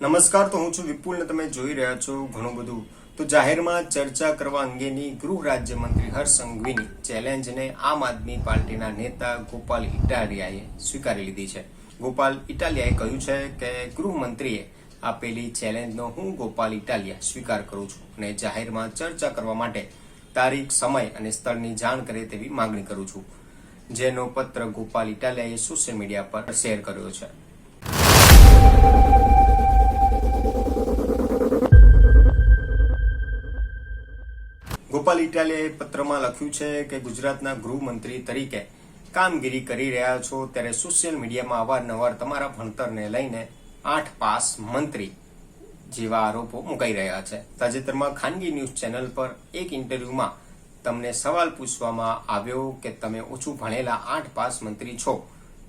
નમસ્કાર, તો હું છું વિપુલ ને તમે જોઈ રહ્યા છો ઘણું બધું. તો જાહેરમાં ચર્ચા કરવા અંગેની ગૃહ રાજ્યમંત્રી હર્ષ સંઘવીની ચેલેન્જને આમ આદમી પાર્ટીના નેતા ગોપાલ ઇટાલિયાએ સ્વીકારી લીધી છે. ગોપાલ ઇટાલિયાએ કહ્યું છે કે ગૃહમંત્રીએ આપેલી ચેલેન્જનો હું ગોપાલ ઇટાલિયા સ્વીકાર કરું છું અને જાહેરમાં ચર્ચા કરવા માટે તારીખ, સમય અને સ્થળની જાણ કરે તેવી માંગણી કરું છું. જેનો પત્ર ગોપાલ ઇટાલિયાએ સોશિયલ મીડિયા પર શેર કર્યો છે. ગોપાલ ઇટાલિયાએ પત્રમાં લખ્યું છે કે ગુજરાતના ગૃહમંત્રી તરીકે કામગીરી કરી રહ્યા છો ત્યારે સોશિયલ મીડિયામાં અવારનવાર તમારા ભણતરને લઈને આઠ પાસ મંત્રી જેવા આરોપો મુકાઈ રહ્યા છે. તાજેતરમાં ખાનગી ન્યૂઝ ચેનલ પર એક ઇન્ટરવ્યુમાં તમને સવાલ પૂછવામાં આવ્યો કે તમે ઓછું ભણેલા આઠ પાસ મંત્રી છો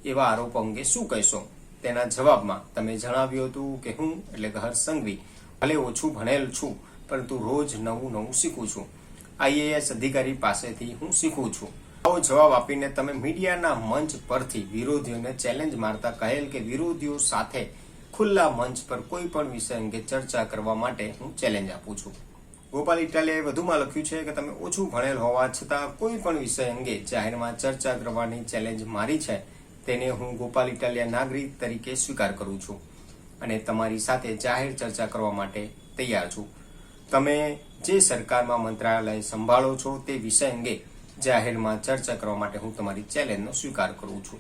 એવા આરોપ અંગે શું કહેશો? તેના જવાબમાં તમે જણાવ્યું હતું કે હું એટલે કે હર્ષ સંઘવી, ભલે ઓછું ભણેલ છું, પરંતુ રોજ નવું નવું શીખું છું. આઈએએસ અધિકારી પાસેથી હું શીખું છું. આવો જવાબ આપીને તમે મીડિયાના મંચ પરથી વિરોધીઓને ચેલેન્જ મારતા કહેલ કે વિરોધીઓ સાથે ખુલ્લા મંચ પર કોઈ પણ વિષય અંગે ચર્ચા કરવા માટે હું ચેલેન્જ આપું છું. ગોપાલ ઇટાલિયાએ વધુમાં લખ્યું છે કે તમે ઓછું ભણેલ હોવા છતાં કોઈ પણ વિષય અંગે જાહેરમાં ચર્ચા કરવાની ચેલેન્જ મારી છે, તેને હું ગોપાલ ઇટાલિયા નાગરિક તરીકે સ્વીકાર કરું છું અને તમારી સાથે જાહેર ચર્ચા કરવા માટે તૈયાર છું. તમે જે સરકારમાં મંત્રાલય સંભાળો છો તે વિષય અંગે જાહેરમાં ચર્ચા કરવા માટે હું તમારી ચેલેન્જનો સ્વીકાર કરું છું.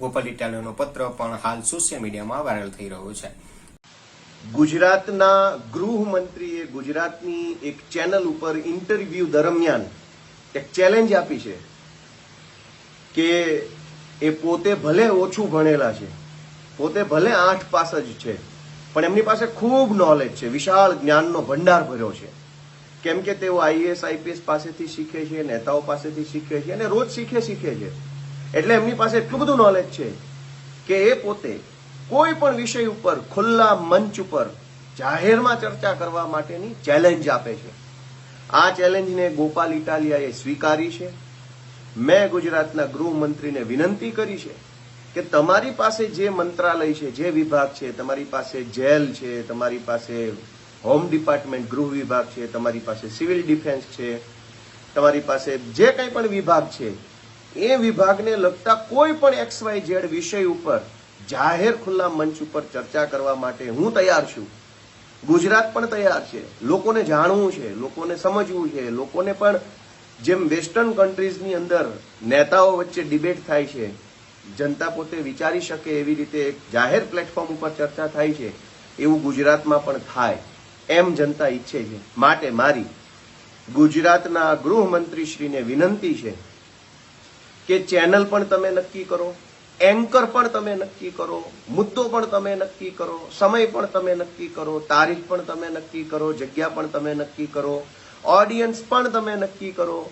ગોપાલ ઇટાલિયાનો પત્ર પણ હાલ સોશિયલ મીડિયામાં વાયરલ થઈ રહ્યો છે. ગુજરાતના ગૃહમંત્રીએ ગુજરાતની એક ચેનલ ઉપર ઇન્ટરવ્યુ દરમિયાન એક ચેલેન્જ આપી છે કે એ પોતે ભલે ઓછું ભણેલા છે, પોતે ભલે આઠ પાસ જ છે પણ એમની પાસે ખૂબ નોલેજ છે, વિશાળ જ્ઞાનનો ભંડાર ભર્યો છે. કેમ કે તેઓ આઈએએસ આઈપીએસ પાસેથી શીખે છે, નેતાઓ પાસેથી શીખે છે અને રોજ શીખે શીખે છે. એટલે એમની પાસે એટલું બધું નોલેજ છે કે એ પોતે કોઈ પણ વિષય ઉપર ખુલ્લા મંચ ઉપર જાહેરમાં ચર્ચા કરવા માટેની ચેલેન્જ આપે છે. આ ચેલેન્જને ગોપાલ ઇટાલિયાએ સ્વીકારી છે. મેં ગુજરાતના ગૃહમંત્રીને વિનંતી કરી છે કે તમારી પાસે જે મંત્રાલય છે, જે વિભાગ છે, તમારી પાસે જેલ છે, તમારી પાસે હોમ ડિપાર્ટમેન્ટ, ગૃહ વિભાગ છે, તમારી પાસે સિવિલ ડિફેન્સ છે, તમારી પાસે જે કંઈ પણ વિભાગ છે, એ વિભાગને લગતા કોઈ પણ એક્સ વાય ઝેડ વિષય ઉપર, જાહેર ખુલ્લા મંચ ઉપર ચર્ચા કરવા માટે હું તૈયાર છું. ગુજરાત પણ તૈયાર છે. લોકોને જાણવું છે, લોકોને સમજવું છે, લોકોને પણ જેમ વેસ્ટર્ન કન્ટ્રીઝની અંદર નેતાઓ વચ્ચે ડિબેટ થાય છે જનતા પોતે વિચારી શકે એવી રીતે એક જાહેર પ્લેટફોર્મ ઉપર ચર્ચા થાય છે, એવું ગુજરાતમાં પણ થાય. એમ જનતા ઈચ્છે છે. માટે મારી ગુજરાતના ગૃહમંત્રીશ્રીને વિનંતી છે કે ચેનલ પણ તમે નક્કી કરો, એન્કર પણ તમે નક્કી કરો, મુદ્દો પણ તમે નક્કી કરો, સમય પણ તમે નક્કી કરો, તારીખ પણ તમે નક્કી કરો, જગ્યા પણ તમે નક્કી કરો, ઓડિયન્સ પણ તમે નક્કી કરો,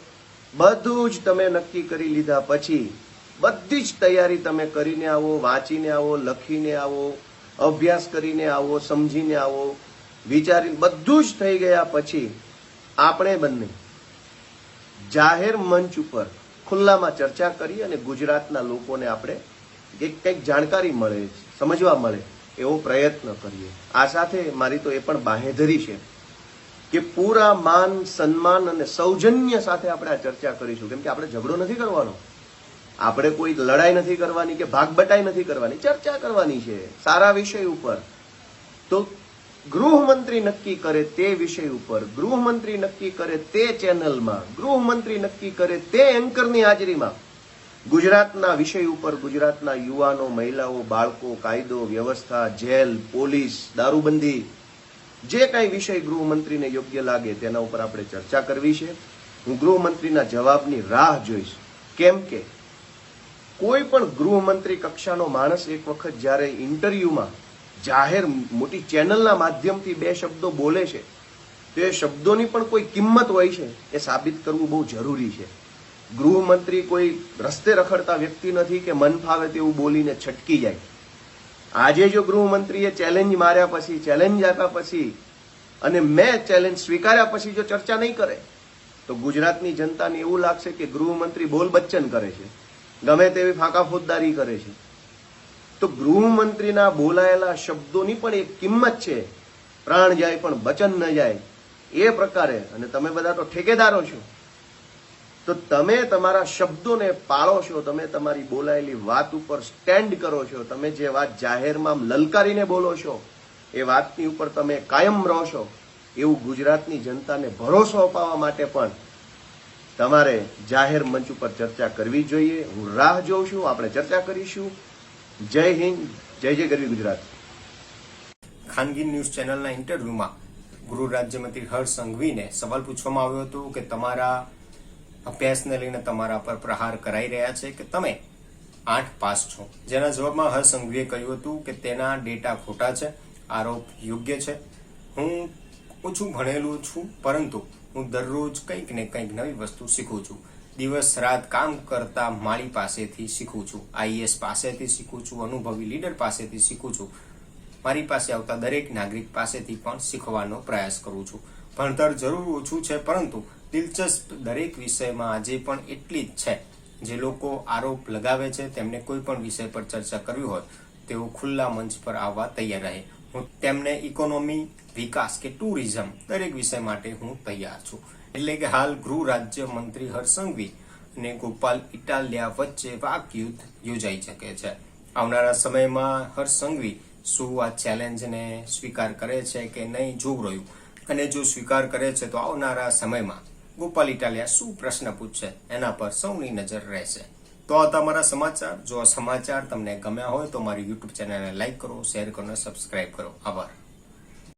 બધું જ તમે નક્કી કરી લીધા પછી બધી જ તૈયારી તમે કરીને આવો, વાંચીને આવો, લખીને આવો, અભ્યાસ કરીને આવો, સમજીને આવો. વિચારી બધું જ થઈ ગયા પછી આપણે બંને જાહેર મંચ ઉપર ખુલ્લામાં ચર્ચા કરી અને ગુજરાતના લોકોને આપણે એક કંઈક જાણકારી મળે, સમજવા મળે એવો પ્રયત્ન કરીએ. આ સાથે મારી તો એ પણ બાહેધરી છે કે પૂરા માન, સન્માન અને સૌજન્ય સાથે આપણે આ ચર્ચા કરીશું. કેમ કે આપણે ઝઘડો નથી કરવાનો. આપણે કોઈ લડાઈ નથી કરવાની કે ભાગબટાઈ નથી કરવાની, ચર્ચા કરવાની છે સારા વિષય ઉપર. તો ગૃહમંત્રી નક્કી કરે તે વિષય ઉપર, ગૃહમંત્રી નક્કી કરે તે ચેનલમાં, ગૃહમંત્રી નક્કી કરે તે એન્કરની હાજરીમાં. ગુજરાતના વિષય ઉપર ગુજરાતના યુવાનો, મહિલાઓ, બાળકો, કાયદો, વ્યવસ્થા, જેલ, પોલીસ, દારૂબંધી, જે કાંઈ વિષય ગૃહમંત્રીને યોગ્ય લાગે તેના ઉપર આપણે ચર્ચા કરવી છે. હું ગૃહમંત્રીના જવાબની રાહ જોઈશ. કેમ કે કોઈ પણ ગૃહમંત્રી કક્ષાનો માણસ એક વખત જ્યારે ઇન્ટરવ્યુમાં જાહેર મોટી ચેનલના માધ્યમથી બે શબ્દો બોલે છે, તો એ શબ્દોની પણ કોઈ કિંમત હોય છે? એ સાબિત કરવું બહુ જરૂરી છે. ગૃહમંત્રી કોઈ રસ્તે રખડતા વ્યક્તિ નથી કે મન ફાવે તેવું બોલીને છટકી જાય. આજે જો ગૃહમંત્રીએ ચેલેન્જ માર્યા પછી ચેલેન્જ આપ્યા પછી, અને મેં ચેલેન્જ સ્વીકાર્યા પછી જો ચર્ચા નહીં કરે, તો ગુજરાતની જનતાને એવું લાગશે કે ગૃહમંત્રી બોલ બચ્ચન કરે છે. ગમે તેવી ફાંકા ફોજદારી કરે છે. તો ગૃહમંત્રીના બોલાયેલા શબ્દોની પણ એક કિંમત છે. પ્રાણ જાય પણ વચન ન જાય. એ પ્રકારે, અને તમે બધા તો ઠેકેદારો છો. તો તમે તમારા શબ્દોને પાળો છો, તમે તમારી બોલાયેલી વાત ઉપર સ્ટેન્ડ કરો છો, તમે જે વાત જાહેરમાં લલકારીને બોલો છો, એ વાતની ઉપર તમે કાયમ રહો છો. એવું ગુજરાતની જનતાને ભરોસો અપાવવા માટે પણ તમારે જાહેર મંચ ઉપર ચર્ચા કરવી જોઈએ. હું રાહ જોઉં છું, આપણે ચર્ચા કરીશું. જય હિન્દ, જય જય ગરવી ગુજરાત. ખાનગી ન્યૂઝ ચેનલના ઇન્ટરવ્યુમાં ગૃહ રાજ્યમંત્રી હર્ષ સંઘવીને સવાલ પૂછવામાં આવ્યો હતો કે તમારા અભ્યાસને લઈને તમારા પર પ્રહાર કરાઈ રહ્યા છે કે તમે આઠ પાસ છો? જેના જવાબમાં હર્ષ સંઘવીએ કહ્યું હતું કે તેના ડેટા ખોટા છે, આરોપ યોગ્ય છે. હું ઓછું ભણેલું છું, પરંતુ હું દરરોજ કંઈક ને કંઈક નવી વસ્તુ શીખું છું. દિવસ રાત કામ કરતા માળી પાસેથી શીખું છું. આઈએસ પાસેથી શીખું છું. અનુભવી લીડર પાસેથી શીખું છું. મારી પાસે આવતા દરેક નાગરિક પાસેથી પણ શીખવાનો પ્રયાસ કરું છું. ભણતર જરૂર ઓછું છે, પરંતુ દિલચસ્પ દરેક વિષયમાં આજે પણ એટલી જ છે. જે લોકો આરોપ લગાવે છે, તેમને કોઈ પણ વિષય પર ચર્ચા કરવી હોય તેઓ ખુલ્લા મંચ પર આવવા તૈયાર રહે. હું તેમને ઇકોનોમી વિકાસ કે ટુરિઝમ દરેક વિષય માટે હું તૈયાર છું. એટલે કે હાલ ગૃહ રાજ્ય મંત્રી હર્ષ અને ગોપાલ ઇટાલિયા વચ્ચે વાકયુદ્ધ યોજાઈ શકે છે. આવનારા સમયમાં હર્ષંઘવી શું આ ચેલેન્જને સ્વીકાર કરે છે કે નહીં જોવું રહ્યું? અને જો સ્વીકાર કરે છે તો આવનારા સમયમાં ગોપાલ ઇટાલિયા શું પ્રશ્ન પૂછશે? એના પર સૌની નજર રહેશે. તો આ તમારા સમાચાર. જો સમાચાર તમને ગમ્યા હોય તો મારી યુટ્યુબ ચેનલને લાઇક કરો શેર કરો અને સબસ્ક્રાઈબ કરો. આભાર.